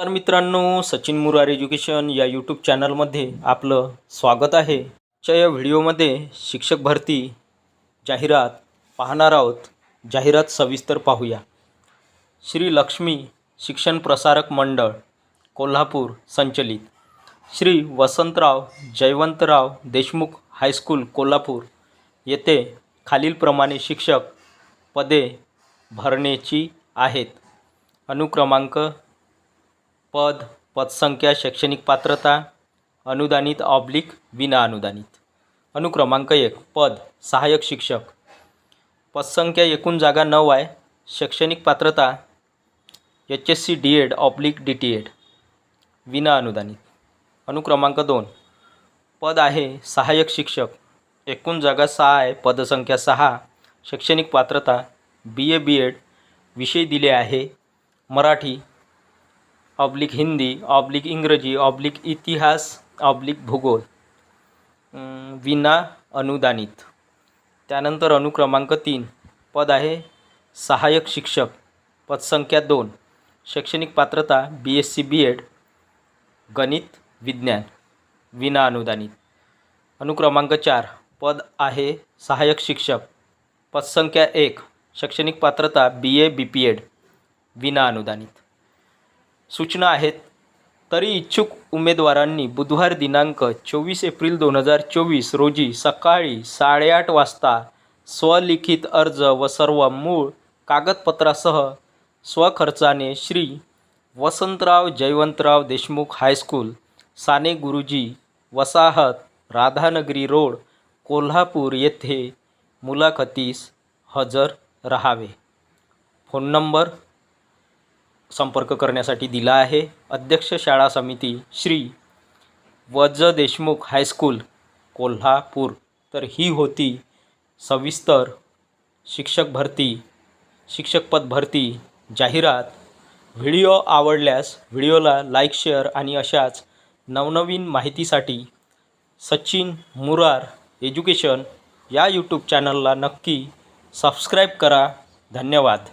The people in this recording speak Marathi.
तर मित्रांनो सचिन मुरार एज्युकेशन या यूट्यूब चॅनलमध्ये आपलं स्वागत आहे. आजच्या या व्हिडिओमध्ये शिक्षक भरती जाहिरात पाहणार आहोत. जाहिरात सविस्तर पाहूया. श्री लक्ष्मी शिक्षण प्रसारक मंडळ कोल्हापूर संचलित. Shri Vasantrao Jaywantrao Deshmukh high school Kolhapur. येथे खालीलप्रमाणे शिक्षक पदे भरण्याची आहेत. अनुक्रमांक पद पदसंख्या शैक्षणिक पात्रता अनुदानित ऑब्लिक विना अनुदानित. अनुक्रमांक एक पद सहाय्यक शिक्षक. पदसंख्या एकूण जागा नऊ आहे. शैक्षणिक पात्रता H S C D Ed oblique D T Ed विना अनुदानित. अनुक्रमांक दोन पद आहे सहाय्यक शिक्षक. एकूण जागा सहा आहे. पदसंख्या सहा शैक्षणिक पात्रता बी ए बी एड विषय दिले आहे मराठी ऑब्लिक हिंदी ऑब्लिक इंग्रजी ऑब्लिक इतिहास ऑब्लिक भूगोल विना अनुदानित त्यानंतर अनुक्रमांक तीन पद आहे सहाय्यक शिक्षक पदसंख्या दोन शैक्षणिक पात्रता B S C B Ed गणित विज्ञान विना अनुदानित अनुक्रमांक चार पद आहे सहाय्यक शिक्षक पदसंख्या एक शैक्षणिक पात्रता बी ए बी पी एड विना अनुदानित सूचना आहेत. तरी इच्छुक उमेदवारांनी बुधवार दिनांक चोवीस एप्रिल दोन हजार चोवीस रोजी सकाळी साडेआठ वाजता स्वलिखित अर्ज व सर्व मूळ कागदपत्रासह स्वखर्चाने श्री वसंतराव जयवंतराव देशमुख हायस्कूल साने गुरुजी वसाहत राधानगरी रोड कोल्हापूर येथे मुलाखतीस हजर राहावे. फोन नंबर संपर्क करण्यासाठी दिला आहे. अध्यक्ष शाळा समिती श्री वज देशमुख हायस्कूल कोल्हापूर. तर ही होती सविस्तर शिक्षक भरती शिक्षकपद भरती जाहिरात. व्हिडिओ आवडल्यास व्हिडिओला लाईक शेअर आणि अशाच नवनवीन माहितीसाठी सचिन मुरार एज्युकेशन या यूट्यूब चॅनलला नक्की सबस्क्राईब करा. धन्यवाद.